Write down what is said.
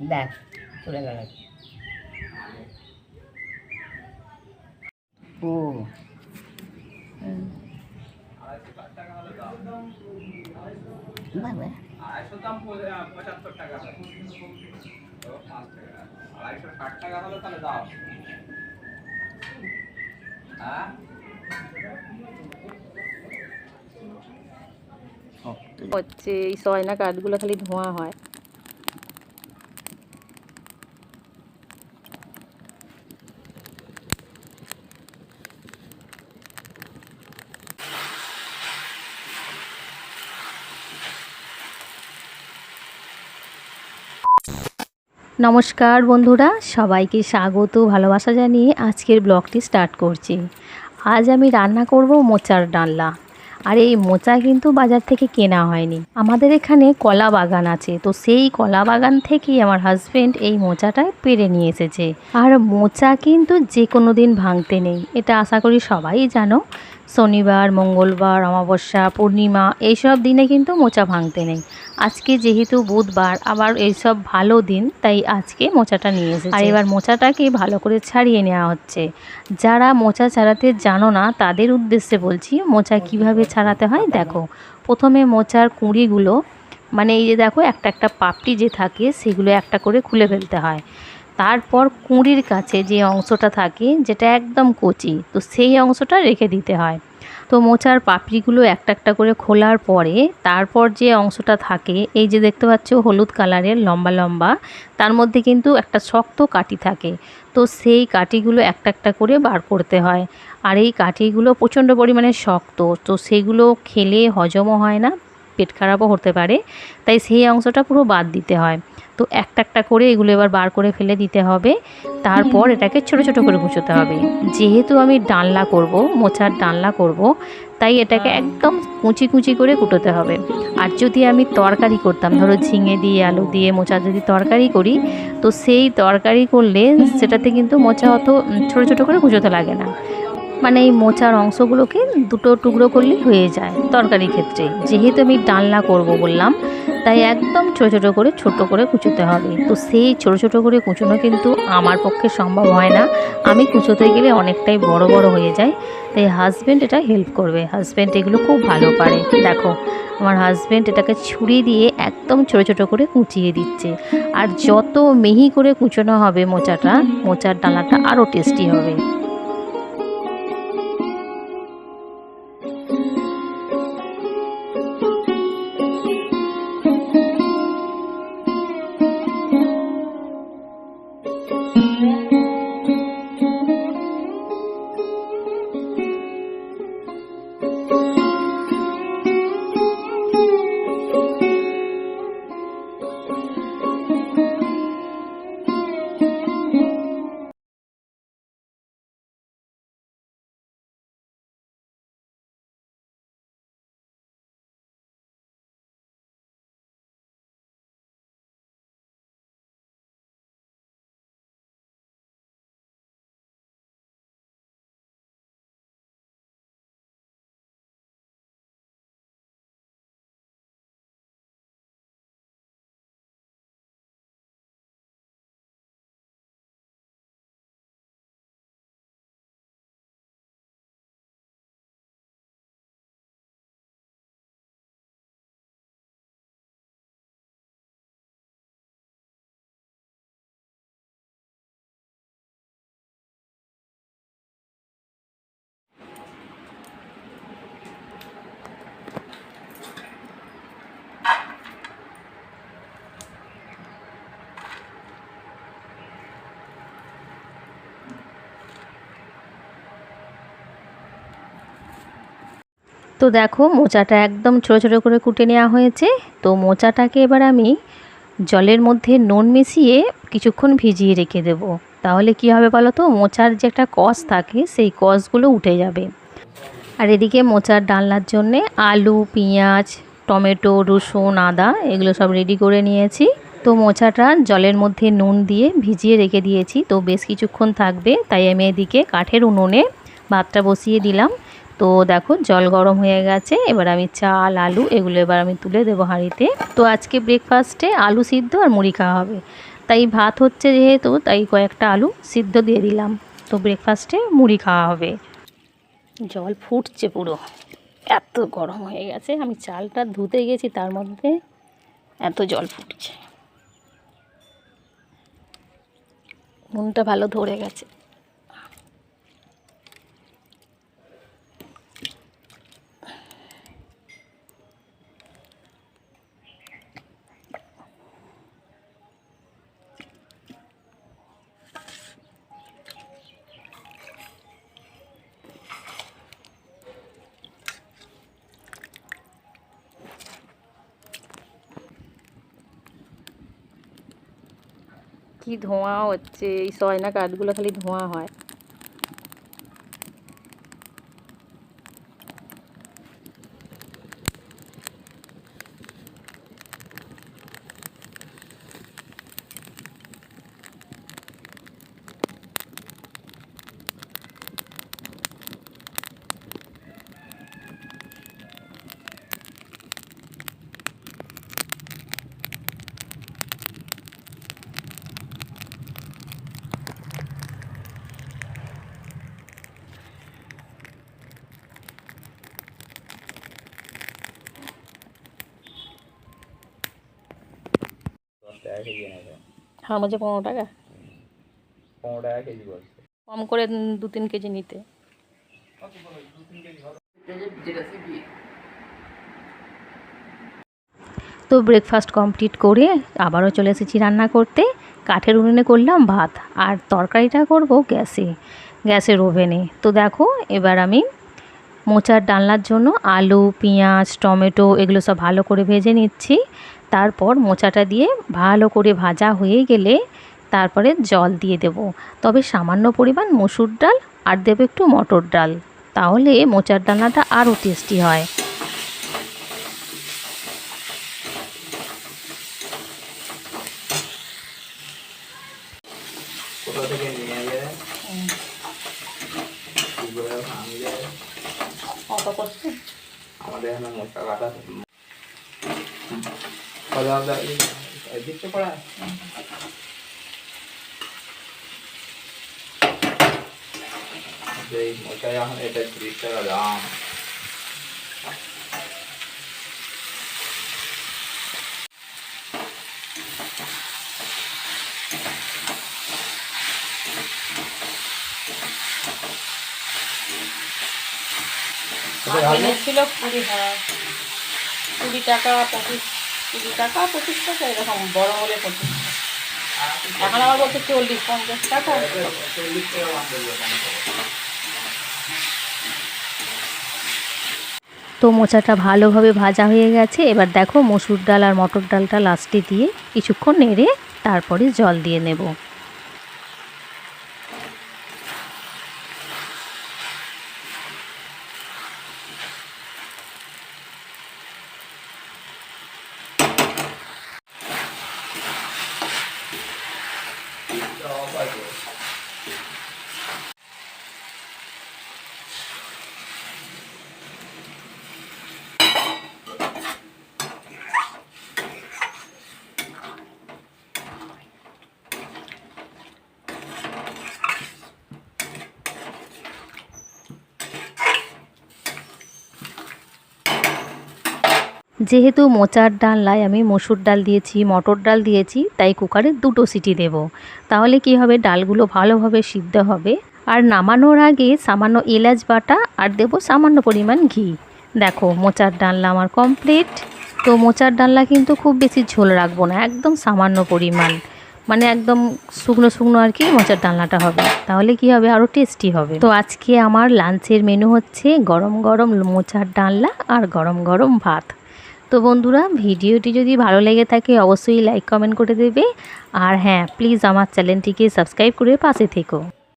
দেখ চলে গেল ও বাবা আড়াইশো দাম পঁচাত্তর টাকা হয়। তো পাঁচ টাকা। আড়াইশো ষাট টাকা হলে তাহলে দাও হ্যাঁ হচ্ছে এই সয়না কাঠগুলো খালি ধোঁয়া হয় নমস্কার বন্ধুরা, সবাইকে স্বাগত, ভালোবাসা জানিয়ে আজকের ব্লগটি স্টার্ট করছি। আজ আমি রান্না করব মোচার ডালনা। আর এই মোচা কিন্তু বাজার থেকে কেনা হয়নি। আমাদের এখানে কলা বাগান আছে, তো সেই কলা বাগান থেকেই আমার হাজবেন্ড এই মোচাটা পেরে নিয়ে এসেছে। আর মোচা কিন্তু যে কোনো দিন ভাঙতে নেই, এটা আশা করি সবাই জানো। শনিবার, মঙ্গলবার, অমাবস্যা, পূর্ণিমা, এইসব দিনে কিন্তু মোচা ভাঙতে নেই। আজকে যেহেতু বুধবার, আবার এইসব ভালো দিন, তাই আজকে মোচাটা নিয়ে এসেছে। আর এবার মোচাটাকে ভালো করে ছাড়িয়ে নেওয়া হচ্ছে। যারা মোচা ছাড়াতে জানো না, তাদের উদ্দেশ্যে বলছি, মোচা কীভাবে ছাড়াতে হয় দেখো। প্রথমে মোচার কুঁড়িগুলো মানে এই যে দেখো, একটা একটা পাপড়ি যে থাকে, সেগুলো একটা করে খুলে ফেলতে হয়। তারপর কুঁড়ির কাছে যে অংশটা থাকে, যেটা একদম কচি, তো সেই অংশটা রেখে দিতে হয়। তো মোচার পাপড়িগুলো একটা একটা করে খোলার পরে, তারপর যে অংশটা থাকে, এই যে দেখতে পাচ্ছ হলুদ কালারের লম্বা লম্বা, তার মধ্যে কিন্তু একটা শক্ত কাঠি থাকে। তো সেই কাঠিগুলো একটা একটা করে বার করতে হয়। আর এই কাঠিগুলো প্রচণ্ড পরিমাণে শক্ত, তো সেগুলো খেলে হজমও হয় না। পেট খারাপও হতে পারে, তাই সেই অংশটা পুরো বাদ দিতে হয়। তো একটা একটা করে এগুলো এবার বার করে ফেলে দিতে হবে। তারপর এটাকে ছোট ছোট করে কুচোতে হবে। যেহেতু আমি ডালনা করব, মোচার ডালনা করব, তাই এটাকে একদম কুচি কুচি করে কুটোতে হবে। আর যদি আমি তরকারি করতাম, ধরো ঝিঙে দিয়ে, আলু দিয়ে মোচা যদি তরকারি করি, তো সেই তরকারি করলে সেটাতে কিন্তু মোচা অত ছোট ছোট করে কুচোতে লাগে না। মানে এই মোচার অংশগুলোকে দুটো টুকরো করলেই হয়ে যায় তরকারি ক্ষেত্রে। যেহেতু আমি ডালনা করব বললাম, তাই একদম ছোটো ছোটো করে ছোট করে কুচোতে হবে। তো সেই ছোটো ছোটো করে কুচোনো কিন্তু আমার পক্ষে সম্ভব হয় না। আমি কুচোতে গেলে অনেকটাই বড় বড় হয়ে যায়, তাই হাজব্যান্ড এটা হেল্প করবে। হাজব্যান্ড এগুলো খুব ভালো পারে। দেখো, আমার হাজব্যান্ড এটাকে ছুরি দিয়ে একদম ছোটো ছোটো করে কুচিয়ে দিচ্ছে। আর যত মিহি করে কুচোনো হবে মোচাটা, মোচার ডালাটা আরও টেস্টি হবে। তো দেখো মোচাটা একদম ছোটো ছোটো করে কুটে নেওয়া হয়েছে। তো মোচাটাকে এবার আমি জলের মধ্যে নুন মিশিয়ে কিছুক্ষণ ভিজিয়ে রেখে দেব। তাহলে কি হবে বলো তো? মোচার যে একটা কষ থাকে, সেই কষগুলো উঠে যাবে। আর এদিকে মোচার ডালনার জন্যে আলু, পেঁয়াজ, টমেটো, রসুন, আদা এগুলো সব রেডি করে নিয়েছি। তো মোচাটা জলের মধ্যে নুন দিয়ে ভিজিয়ে রেখে দিয়েছি। তো বেশ কিছুক্ষণ থাকবে, তাই আমি এদিকে কাঠের উনুনে ভাতটা বসিয়ে দিলাম। তো দেখো, জল গরম হয়ে গেছে। এবার আমি চাল, আলু এগুলো এবার আমি তুলে দেবো হাঁড়িতে। তো আজকে ব্রেকফাস্টে আলু সিদ্ধ আর মুড়ি খাওয়া হবে। তাই ভাত হচ্ছে যেহেতু, তাই কয়েকটা আলু সিদ্ধ দিয়ে দিলাম। তো ব্রেকফাস্টে মুড়ি খাওয়া হবে। জল ফুটছে পুরো। এত গরম হয়ে গেছে। আমি চালটা ধুতে গেছি, তার মধ্যে এত জল ফুটছে। নুনটা ভালো ধরে গেছে। কি ধোঁয়া হচ্ছে এই সয়না কাঠগুলো খালি ধোঁয়া হয়। টাকা কেজি এনেছে আমার মাঝে পনেরো টাকা? পনেরো টাকা কেজি বলছে। কম করে দু তিন কেজি নিতে। তো ব্রেকফাস্ট কমপ্লিট করে আবারও চলে এসেছি রান্না করতে। কাঠের উনুনে করলাম ভাত আর তরকারিটা করব গ্যাসে গ্যাসের ওভেনে। তো দেখো এবার আমি মোচার ডালনার জন্য আলু পেঁয়াজ টমেটো এগুলো সব ভালো করে ভেজে নিচ্ছি। তারপর মোচাটা দিয়ে ভালো করে ভাজা হয়ে গেলে তারপরে জল দিয়ে দেব। তবে সামান্য পরিমাণ মসুর ডাল আর দেবো একটু মটর ডাল। তাহলে মোচার ডালনাটা আরও টেস্টি হয় কোথা থেকে নিয়ে এলে কি করে আনলে অত করছে আমাদের এখানে মশলা কাটা কত আলাদা দিচ্ছে পড়া এই মশলা এখন এটা তিরিশ টাকা দাম ছিল কুড়ি হ্যাঁ কুড়ি টাকা পঁচিশ কুড়ি টাকা, পঁচিশ টাকা, এরকম বড় হলে পঁচিশ এখন আমার বলছে চল্লিশ, পঞ্চাশ টাকা। তো মোচাটা ভালোভাবে ভাজা হয়ে গেছে। এবার দেখো মসুর ডাল আর মটর ডালটা লাস্টে দিয়ে কিছুক্ষণ নেড়ে তারপরে জল দিয়ে নেব। যেহেতু মোচার ডালনায় আমি মসুর ডাল দিয়েছি, মটর ডাল দিয়েছি, তাই কুকারে দুটো সিটি দেব। তাহলে কি হবে? ডালগুলো ভালোভাবে সিদ্ধ হবে। আর নামানোর আগে সামান্য এলাচ বাটা আর দেব সামান্য পরিমাণ ঘি। দেখো, মোচার ডালনা আমার কমপ্লিট তো মোচার ডালনা কিন্তু খুব বেশি ঝোল রাখব না, একদম সামান্য পরিমাণ। মানে একদম শুকনো শুকনো আর কি মোচার ডালনাটা হবে। তাহলে কি হবে? আরও টেস্টি হবে। তো আজকে আমার লাঞ্চের মেনু হচ্ছে গরম গরম মোচার ডালনা আর গরম গরম ভাত। তো বন্ধুরা, ভিডিওটি যদি ভালো লেগে থাকে, অবশ্যই লাইক কমেন্ট করে দেবে। আর হ্যাঁ প্লিজ আমার চ্যানেলটিকে সাবস্ক্রাইব করে পাশে থেকো।